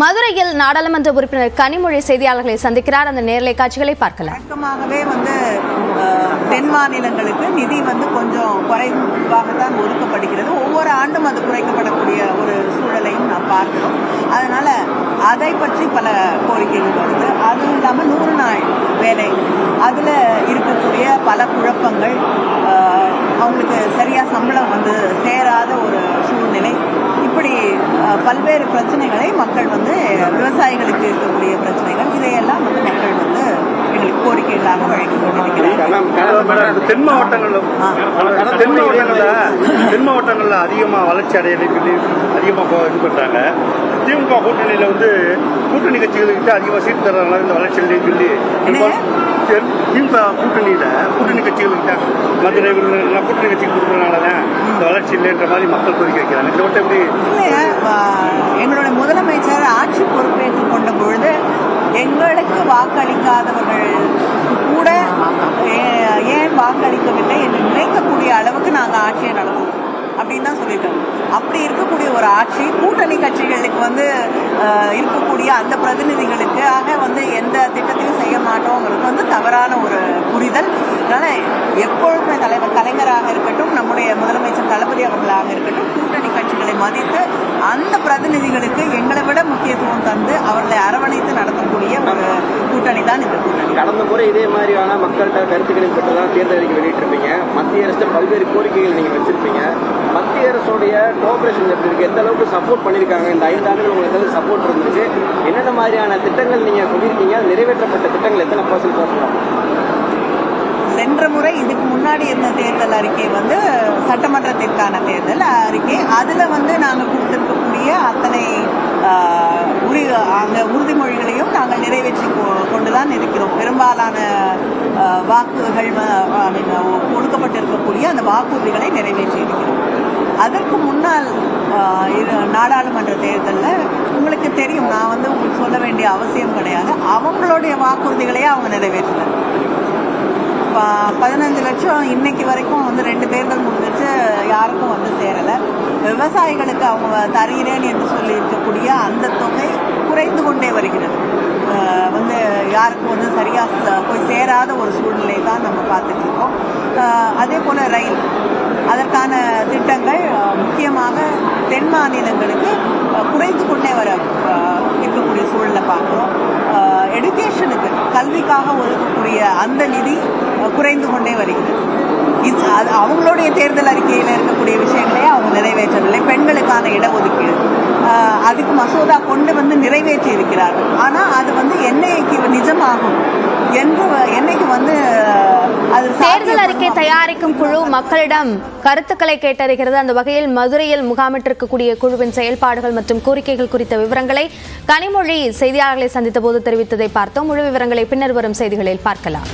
மதுரையில் நாடாளுமன்ற உறுப்பினர் கனிமொழி செய்தியாளர்களை சந்திக்கிறார். அந்த நேரலை காட்சிகளை பார்க்கலாம். வழக்கமாகவே வந்து தென் மாநிலங்களுக்கு நிதி வந்து கொஞ்சம் குறைவாகத்தான் ஒதுக்கப்படுகிறது. ஒவ்வொரு ஆண்டும் அது குறைக்கப்படக்கூடிய ஒரு சூழலையும் நாம் பார்க்கிறோம். அதனால அதை பற்றி பல கோரிக்கைகள் வருது. அதுவும் இல்லாமல் நூறு நாள் வேலை. அதில் இருக்கக்கூடிய பல குழப்பங்கள் அவங்களுக்கு சரியாக சம்பளம் வந்து சேராத ஒரு பல்வேறு பிரச்சனைகளை மக்கள் வந்து விவசாயிகளுக்கு இருக்கக்கூடிய பிரச்சனைகள் இதையெல்லாம் வந்து மக்கள் வந்து எங்களுக்கு கோரிக்கைகளாக வழங்கி மேடம், தென் மாவட்டங்கள்ல. தென் மாவட்டங்கள்ல தென் மாவட்டங்கள்ல அதிகமா வளர்ச்சி அடையலை சொல்லி அதிகமா போ- இது பண்றாங்க திமுக கூட்டணியில வந்து கூட்டணி கட்சிகளுக்கு அதிகமா சீட் தர்றாங்க இந்த வளர்ச்சி இல்லைன்னு சொல்லி? தென் திமுக கூட்டணியில கூட்டணி கட்சிகளுக்கு மதுரை விருதுநகர் கூட்டணி கட்சி கொடுக்கறதுனால தான் இந்த வளர்ச்சி இல்லைன்ற மாதிரி மக்கள் கோரிக்கை வைக்கிறாங்க இந்த எப்படி எங்களுடைய முதலமைச்சர் ஆட்சி பொறுப்பேற்றுக் கொண்ட பொழுது எங்களுக்கு வாக்களிக்காதவர்கள் கூட ஏ- ஏன் வாக்களிக்கவில்லை என்று நினைக்கக்கூடிய அளவுக்கு நாங்கள் ஆட்சியை நடத்துவோம் அப்படின்னு தான் சொல்லியிருக்காங்க. அப்படி இருக்கக்கூடிய ஒரு ஆட்சி கூட்டணி கட்சிகளுக்கு வந்து இருக்கக்கூடிய அந்த பிரதிநிதிகளுக்காக வந்து எந்த திட்டத்தையும் செய்ய மாட்டோங்கிறது வந்து தவறான ஒரு புரிதல். அதனால அந்த பிரதிநிதிகளுக்கு எங்களை விட முக்கியத்துவம் தந்து அவர்களை அரவணைத்து நடத்தக்கூடிய ஒரு கூட்டணி தான் இந்த கூட்டணி. கடந்த முறை இதே மாதிரியான மக்கள்கிட்ட கருத்துக்களை பெற்று தான் தேர்தல் அறிக்கை வெளியிட்டிருப்பீங்க. மத்திய அரசு பல்வேறு கோரிக்கைகள் நீங்க வச்சிருப்பீங்க. மத்திய அரசுடைய கோஆபரேஷன் எப்படி எந்த அளவுக்கு சப்போர்ட் பண்ணியிருக்காங்க? இந்த ஐந்து ஆண்டுகள் உங்களுக்கு சப்போர்ட் இருந்துச்சு என்னென்ன மாதிரியான திட்டங்கள் நீங்க சொல்லியிருக்கீங்க நிறைவேற்றப்பட்ட திட்டங்கள் எத்தனை பர்சன்ட் பார்க்கலாம். சென்ற முறை இதுக்கு முன்னாடி இருந்த தேர்தல் அறிக்கை வந்து சட்டமன்றத்திற்கான தேர்தல் அறிக்கை. அதில் வந்து நாங்கள் கொடுத்திருக்கக்கூடிய அத்தனை உரி அங்கே உறுதிமொழிகளையும் நாங்கள் நிறைவேற்றி கொ- கொண்டுதான் இருக்கிறோம். பெரும்பாலான வாக்குகள் கொடுக்கப்பட்டிருக்கக்கூடிய அந்த வாக்குறுதிகளை நிறைவேற்றி இருக்கிறோம். அதற்கு முன்னால் நாடாளுமன்ற தேர்தலில் உங்களுக்கு தெரியும் நான் வந்து உங்களுக்கு சொல்ல வேண்டிய அவசியம் கிடையாது. அவங்களுடைய வாக்குறுதிகளையே அவங்க நிறைவேற்றினாங்க பதினஞ்சு லட்சம் இன்னைக்கு வரைக்கும் வந்து ரெண்டு தேர்தல் முடிஞ்சிச்சு யாருக்கும் வந்து சேரலை. விவசாயிகளுக்கு அவங்க தருகிறேன் என்று சொல்லி இருக்கக்கூடிய அந்த தொகை குறைந்து கொண்டே வருகிறது. வந்து யாருக்கும் வந்து சரியாக போய் சேராத ஒரு சூழ்நிலை தான் நம்ம பார்த்துட்டு இருக்கோம் அதே போல் ரயில். அதற்கான திட்டங்கள் முக்கியமாக தென் மாநிலங்களுக்கு குறைந்து கொண்டே வர இருக்கக்கூடிய சூழலை பார்க்குறோம். எஜுகேஷனுக்கு கல்விக்காக ஒதுக்கக்கூடிய அந்த நிதி குறைந்து கொண்டே வருகிறது. இது அது அவங்களுடைய தேர்தல் அறிக்கையில் இருக்கக்கூடிய விஷயங்களே அவங்க நிறைவேற்றவில்லை. பெண்களுக்கான இடஒதுக்கீடு. அதுக்கு மசோதா கொண்டு வந்து நிறைவேற்றி இருக்கிறார்கள் ஆனால் அது வந்து என்னைக்கு நிஜமாகும் என்று என்னைக்கு வந்து அது தேர்தல் அறிக்கை தயாரிக்கும் குழு மக்களிடம் கருத்துக்களை கேட்டறிகிறது. அந்த வகையில் மதுரையில் முகாமிட்டிருக்கக்கூடிய குழுவின் செயல்பாடுகள் மற்றும் கோரிக்கைகள் குறித்த விவரங்களை கனிமொழி செய்தியாளர்களை சந்தித்த போது தெரிவித்ததை பார்த்தோம். முழு விவரங்களை பின்னர் வரும் செய்திகளில் பார்க்கலாம்.